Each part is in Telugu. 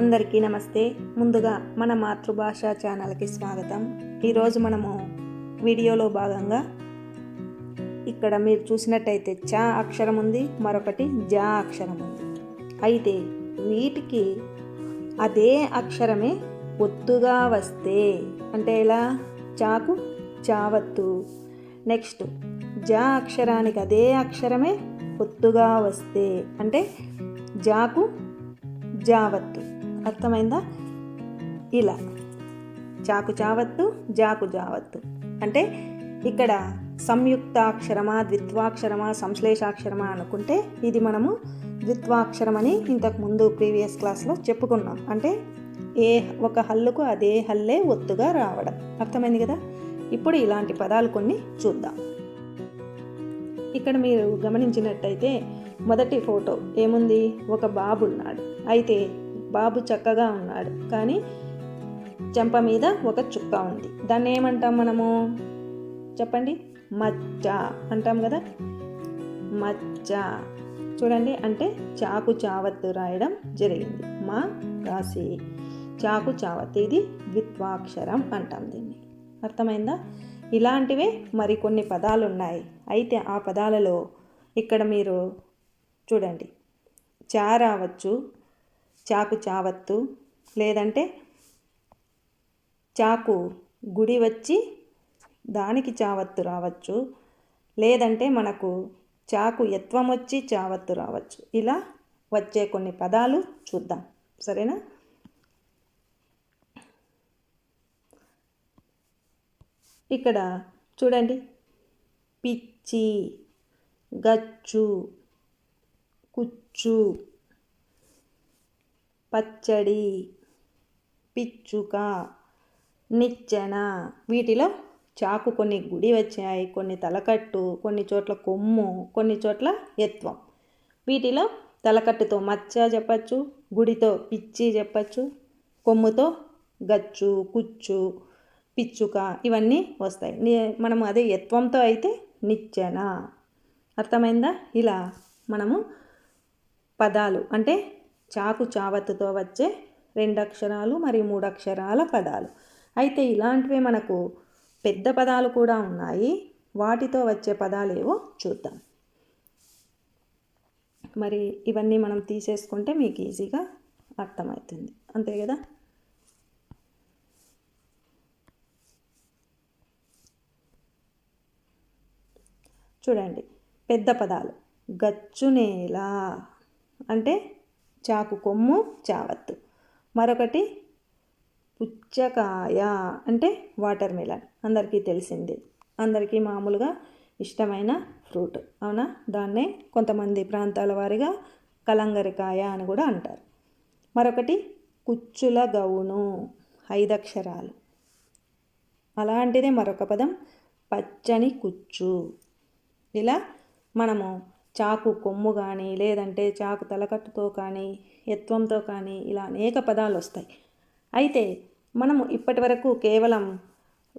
అందరికీ నమస్తే. ముందుగా మన మాతృభాష ఛానల్కి స్వాగతం. ఈరోజు మనము వీడియోలో భాగంగా ఇక్కడ మీరు చూసినట్టయితే చా అక్షరం ఉంది మరొకటి జా అక్షరం ఉంది. అయితే వీటికి అదే అక్షరమే ఒత్తుగా వస్తే అంటే ఇలా చాకు చావత్తు. నెక్స్ట్ జా అక్షరానికి అదే అక్షరమే ఒత్తుగా వస్తే అంటే జాకు జావత్తు. అర్థమైందా? ఇలా. చాకు చావత్తు జాకు జావత్తు. అంటే ఇక్కడ సంయుక్తాక్షరమా ద్విత్వాక్షరమా సంశ్లేషాక్షరమా అనుకుంటే ఇది మనము ద్విత్వాక్షరం అని ఇంతకు ముందు ప్రీవియస్ క్లాస్లో చెప్పుకున్నాం. అంటే ఏ ఒక హల్లుకు అదే హల్లే ఒత్తుగా రావడం. అర్థమైంది కదా? ఇప్పుడు ఇలాంటి పదాలు కొన్ని చూద్దాం. ఇక్కడ మీరు గమనించినట్టయితే మొదటి ఫోటో ఏముంది? ఒక బాబు ఉన్నాడు అయితే బాబు చక్కగా ఉన్నాడు. కానీ చెంప మీద ఒక చుక్క ఉంది. దాన్ని ఏమంటాం మనము? చెప్పండి. మచ్చ అంటాం కదా? మచ్చ చూడండి అంటే చాకు చావత్తు రాయడం జరిగింది. మా రాసి చాకు చావత్ ఇది ద్విత్వాక్షరం అంటాం దీన్ని. అర్థమైందా? ఇలాంటివే మరికొన్ని పదాలు ఉన్నాయి అయితే ఆ పదాలలో ఇక్కడ మీరు చూడండి. చా రావచ్చు చాకు చావత్తు లేదంటే చాకు గుడి వచ్చి దానికి చావత్తు రావచ్చు. లేదంటే మనకు చాకు యత్వం వచ్చి చావత్తు రావచ్చు. ఇలా వచ్చే కొన్ని పదాలు చూద్దాం. సరేనా? ఇక్కడ చూడండి. పిచ్చి గచ్చు కుచ్చు పచ్చడి పిచ్చుక నిచ్చెన వీటిలో చాకు కొన్ని గుడి వచ్చాయి. కొన్ని తలకట్టు కొన్ని చోట్ల కొమ్ము కొన్ని చోట్ల ఎత్వం వీటిలో తలకట్టుతో మచ్చ చెప్పచ్చు గుడితో పిచ్చి చెప్పచ్చు కొమ్ముతో గచ్చు కుచ్చు పిచ్చుక ఇవన్నీ వస్తాయి. మనము మనం అదే ఎత్వంతో అయితే నిచ్చెన. అర్థమైందా? ఇలా మనము పదాలు అంటే చాకు చావత్తుతో వచ్చే రెండు అక్షరాలు మరియు మూడు అక్షరాల పదాలు. అయితే ఇలాంటివే మనకు పెద్ద పదాలు కూడా ఉన్నాయి. వాటితో వచ్చే పదాలు ఏవో చూద్దాం. మరి ఇవన్నీ మనం తీసేసుకుంటే మీకు ఈజీగా అర్థమవుతుంది. అంతే కదా? చూడండి. పెద్ద పదాలు. గచ్చు నేల. అంటే చాకు కొమ్ము చావత్తు. మరొకటి పుచ్చకాయ అంటే వాటర్ మిలన్. అందరికీ తెలిసింది. అందరికీ మామూలుగా ఇష్టమైన ఫ్రూట్. అవునా? దాన్నే కొంతమంది ప్రాంతాల వారిగా కలంగరికాయ అని కూడా అంటారు. మరొకటి కుచ్చుల గౌను ఐదక్షరాలు. అలాంటిదే మరొక పదం పచ్చని కుచ్చు. ఇలా మనము చాకు కొమ్ము కానీ లేదంటే చాకు తలకట్టుతో కానీ యత్వంతో కానీ ఇలా అనేక పదాలు వస్తాయి. అయితే మనము ఇప్పటి వరకు కేవలం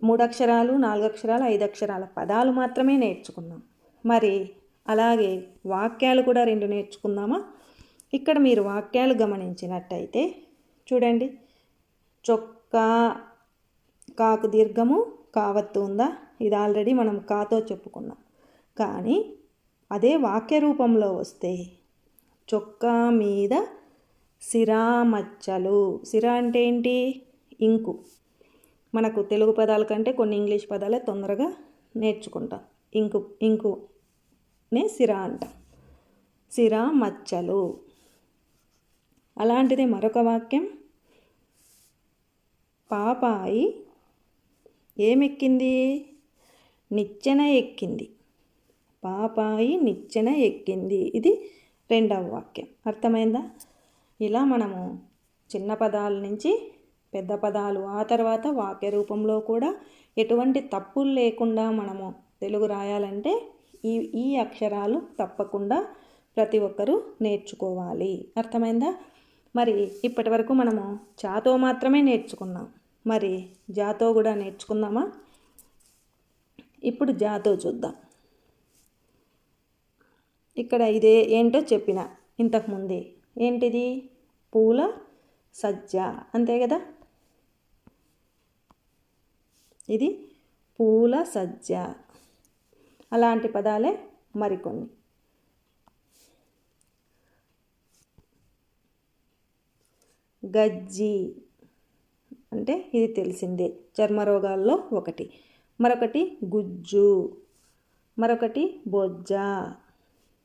మూడు అక్షరాలు నాలుగు అక్షరాలు ఐదు అక్షరాల పదాలు మాత్రమే నేర్చుకున్నాం. మరి అలాగే వాక్యాలు కూడా రెండు నేర్చుకుందామా? ఇక్కడ మీరు వాక్యాలు గమనించినట్టయితే చూడండి. చొక్కా కాకు దీర్ఘము కావత్తు ఉందా? ఇది ఆల్రెడీ మనం కాతో చెప్పుకున్నాం. కానీ అదే వాక్య రూపంలో వస్తే చొక్కా మీద సిరామచ్చలు. సిరా అంటే ఏంటి? ఇంకు. మనకు తెలుగు పదాల కంటే కొన్ని ఇంగ్లీష్ పదాలే తొందరగా నేర్చుకుంటాం. ఇంకు ఇంకునే సిరా అంటాం. సిరా మచ్చలు అలాంటిదే మరొక వాక్యం. పాపాయి ఏమెక్కింది? నిచ్చెన ఎక్కింది. పాపాయి నిచ్చెన ఎక్కింది. ఇది రెండవ వాక్యం. అర్థమైందా? ఇలా మనము చిన్న పదాల నుంచి పెద్ద పదాలు ఆ తర్వాత వాక్య రూపంలో కూడా ఎటువంటి తప్పులు లేకుండా మనము తెలుగు రాయాలంటే ఈ ఈ అక్షరాలు తప్పకుండా ప్రతి ఒక్కరూ నేర్చుకోవాలి. అర్థమైందా? మరి ఇప్పటి వరకు మనము చాతో మాత్రమే నేర్చుకున్నాం. మరి జాతో కూడా నేర్చుకుందామా? ఇప్పుడు జాతో చూద్దాం. ఇక్కడ ఇదే ఏంటో చెప్పిన ఇంతకుముందే ఏంటిది? పూల సజ్జ. అంతే కదా? ఇది పూల సజ్జ. అలాంటి పదాలే మరికొన్ని. గజ్జి. అంటే ఇది తెలిసిందే. చర్మరోగాల్లో ఒకటి. మరొకటి గుజ్జు. మరొకటి బొజ్జ.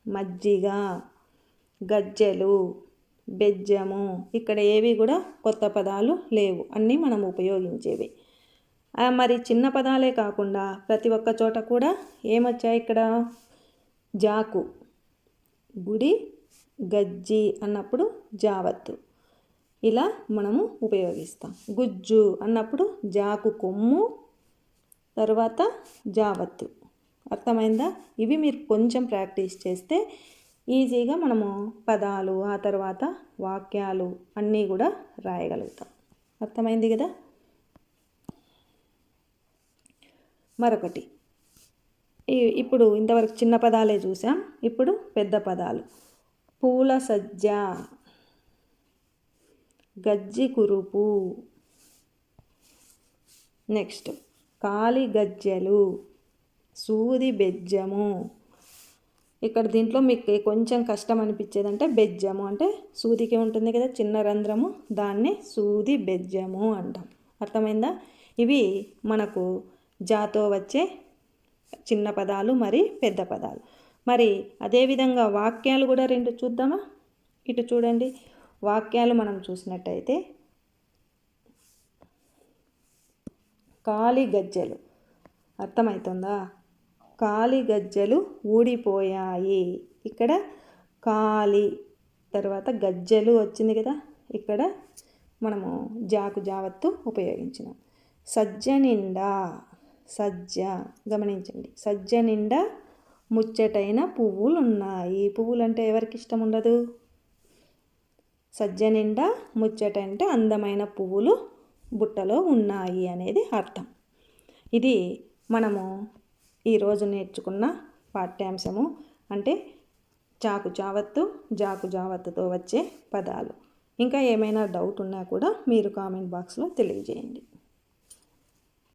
మజ్జిగ గజ్జెలు బెజ్జము. ఇక్కడ ఏవి కూడా కొత్త పదాలు లేవు. అన్నీ మనం ఉపయోగించేవి. మరి చిన్న పదాలే కాకుండా ప్రతి ఒక్క చోట కూడా ఏమొచ్చాయి ఇక్కడ? జాకు. గుడి గజ్జి అన్నప్పుడు జావత్తు. ఇలా మనము ఉపయోగిస్తాం. గుజ్జు అన్నప్పుడు జాకు కొమ్ము తర్వాత జావత్తు. అర్థమైందా? ఇవి మీరు కొంచెం ప్రాక్టీస్ చేస్తే ఈజీగా మనము పదాలు ఆ తర్వాత వాక్యాలు అన్నీ కూడా రాయగలుగుతాం. అర్థమైంది కదా? మరొకటి. ఇప్పుడు ఇంతవరకు చిన్న పదాలే చూసాం. ఇప్పుడు పెద్ద పదాలు. పూల సజ్జ గజ్జి కురుపు. నెక్స్ట్ కాలి గజ్జెలు. సూది బెజ్జము. ఇక్కడ దీంట్లో మీకు కొంచెం కష్టం అనిపించేది అంటే బెజ్జము. అంటే సూదికి ఉంటుంది కదా చిన్న రంధ్రము దాన్ని సూది బెజ్జము అంటాం. అర్థమైందా? ఇవి మనకు జాతో వచ్చే చిన్న పదాలు మరి పెద్ద పదాలు. మరి అదేవిధంగా వాక్యాలు కూడా రెండు చూద్దామా? ఇటు చూడండి. వాక్యాలు మనం చూసినట్టయితే కాలి గజ్జెలు. అర్థమవుతుందా కాలి గజ్జలు ఊడిపోయాయి. ఇక్కడ కాలి తర్వాత గజ్జెలు వచ్చింది కదా. ఇక్కడ మనము జాకు జావత్తు ఉపయోగించినాం. సజ్జ నిండా సజ్జ గమనించండి. సజ్జ నిండా ముచ్చటైన పువ్వులు ఉన్నాయి పువ్వులు అంటే ఎవరికి ఇష్టం ఉండదు? సజ్జ నిండా ముచ్చట అంటే అందమైన పువ్వులు బుట్టలో ఉన్నాయి అనేది అర్థం. ఇది మనము ఈరోజు నేర్చుకున్న పాఠ్యాంశము అంటే చాకు చావత్తు జాకు జావత్తుతో వచ్చే పదాలు. ఇంకా ఏమైనా డౌట్ ఉన్నా కూడా మీరు కామెంట్ బాక్స్లో తెలియజేయండి.